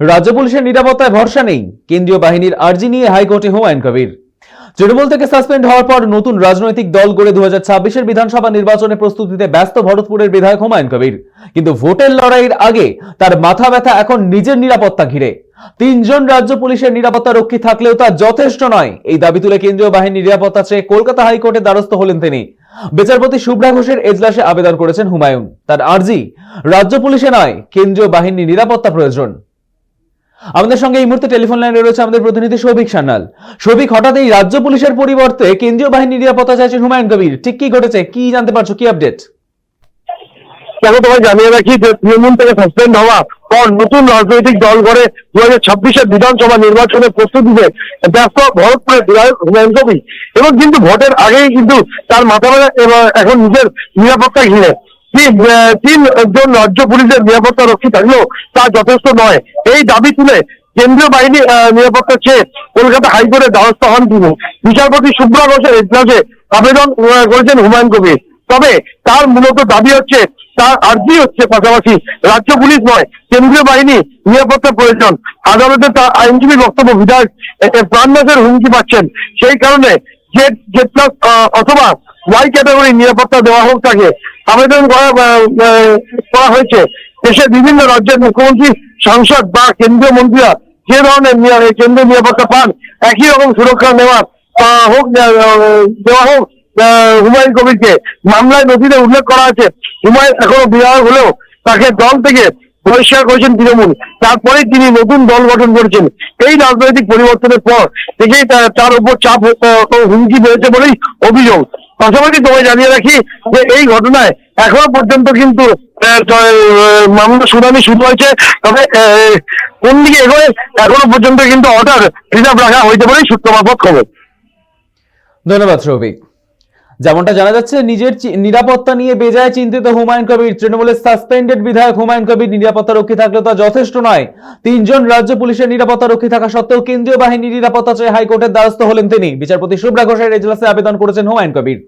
রাজ্য পুলিশের নিরাপত্তায় ভরসা নেই। কেন্দ্রীয় বাহিনীর আর্জি নিয়ে হাইকোর্টে হুমায়ুন কবির। তৃণমূল থেকে সাসপেন্ড হওয়ার পর নতুন রাজনৈতিক দল গড়ে দু হাজার বিধানসভা নির্বাচনে প্রস্তুতিতে ব্যস্ত ভরতপুরের বিধায়ক হুমায়ুন কবির। কিন্তু ভোটের লড়াইয়ের আগে তার মাথা ব্যথা এখন নিজের নিরাপত্তা ঘিরে। তিনজন রাজ্য পুলিশের নিরাপত্তা রক্ষী থাকলেও তা যথেষ্ট নয়। এই দাবি তুলে কেন্দ্রীয় বাহিনীর নিরাপত্তা চেয়ে কলকাতা হাইকোর্টে দ্বারস্থ হলেন তিনি। বিচারপতি শুভ্রা ঘোষের এজলাসে আবেদন করেছেন হুমায়ুন। তার আর্জি রাজ্য পুলিশে নয়, কেন্দ্রীয় বাহিনীর নিরাপত্তা প্রয়োজন। আমাদের সঙ্গে এই মুহূর্তে টেলিফোন লাইনে রয়েছে আমাদের প্রতিনিধি সৌভিক সান্যাল। সৌভিক হঠাৎ এই রাজ্য পুলিশের পরিবর্তে কেন্দ্রীয় বাহিনীর নিরাপত্তা চাইছেন হুমায়ুন কবির। ঠিক কি ঘটেছে? কি জানতে পারছ? কি আপডেট দেখো, তোমায় জানিয়ে রাখি যে তৃণমূল থেকে সাসপেন্ড হওয়া পর নতুন রাজনৈতিক দল গড়ে দু হাজার ছাব্বিশের বিধানসভা নির্বাচনের প্রস্তুতিতে ব্যস্ত ভরতপুরের বিধায়ক হুমায়ুন কবি এবং কিন্তু ভোটের আগেই কিন্তু তার মাথা এখন নিজের নিরাপত্তা ঘিরে তিন জন রাজ্য পুলিশের নিরাপত্তা রক্ষী থাকলেও তা যথেষ্ট নয়। এই দাবি তুলে কেন্দ্রীয় বাহিনী নিরাপত্তা চেয়ে কলকাতা হাইকোর্টের দ্বারস্থ হন তিনি। বিচারপতি সুব্রা ঘোষের এজলাসে আবেদন করেছেন হুমায়ুন কবির। তবে তার মূলত দাবি হচ্ছে, তার আর্জি হচ্ছে পাশাপাশি রাজ্য পুলিশ নয়, কেন্দ্রীয় বাহিনী নিরাপত্তা প্রয়োজন। আদালতে তার আইনজীবী বক্তব্য বিধায়ক প্রাণনাশের হুমকি পাচ্ছেন। সেই কারণে জেড জেড প্লাস অথবা ওয়াই ক্যাটাগরি নিরাপত্তা দেওয়া হোক তাকে আবেদন করা হয়েছে। দেশের বিভিন্ন রাজ্যের মুখ্যমন্ত্রী, সাংসদ বা কেন্দ্রীয় মন্ত্রীরা যে ধরনের নিরা- কেন্দ্রীয় নিরাপত্তা পান, একই রকম সুরক্ষা নেওয়ার হোক দেওয়া হোক হুমায়ুন কবিরকে। মামলায় নথিতে উল্লেখ করা আছে, হুমায়ুন এখনও বিধায়ক হলেও তাকে দল থেকে বহিষ্কার করেছেন তৃণমূল। তারপরে তিনি নতুন দল গঠন করেছেন। এই রাজনৈতিক পরিবর্তনের পর থেকেই তার উপর চাপ হুমকি বেড়েছে বলেই অভিযোগ। পাশাপাশি তোমায় জানিয়ে রাখি যে এই ঘটনায় এখনও পর্যন্ত কিন্তু আহ, ত- আহ, মামলা শুনানি শুরু হয়েছে। তবে কোন দিকে এগোয় এখনও পর্যন্ত কিন্তু অর্ডার রিজার্ভ রাখা হইতে পারে সূত্র মারফত খবর। ধন্যবাদ সৌভিক যেমনটা জানা যাচ্ছে, নিজের নিরাপত্তা নিয়ে বেজায় চিন্তিত হুমায়ুন কবির। তৃণমূলের সাসপেন্ডেড বিধায়ক হুমায়ুন কবির নিরাপত্তা রক্ষী থাকলে তা যথেষ্ট নয়। তিনজন রাজ্য পুলিশের নিরাপত্তা রক্ষী থাকা সত্ত্বেও কেন্দ্রীয় বাহিনীর নিরাপত্তা চেয়ে হাইকোর্টের দ্বারস্থ হলেন তিনি। বিচারপতি শুভ্রা ঘোষের এজলাসে আবেদন করেছেন হুমায়ুন কবির।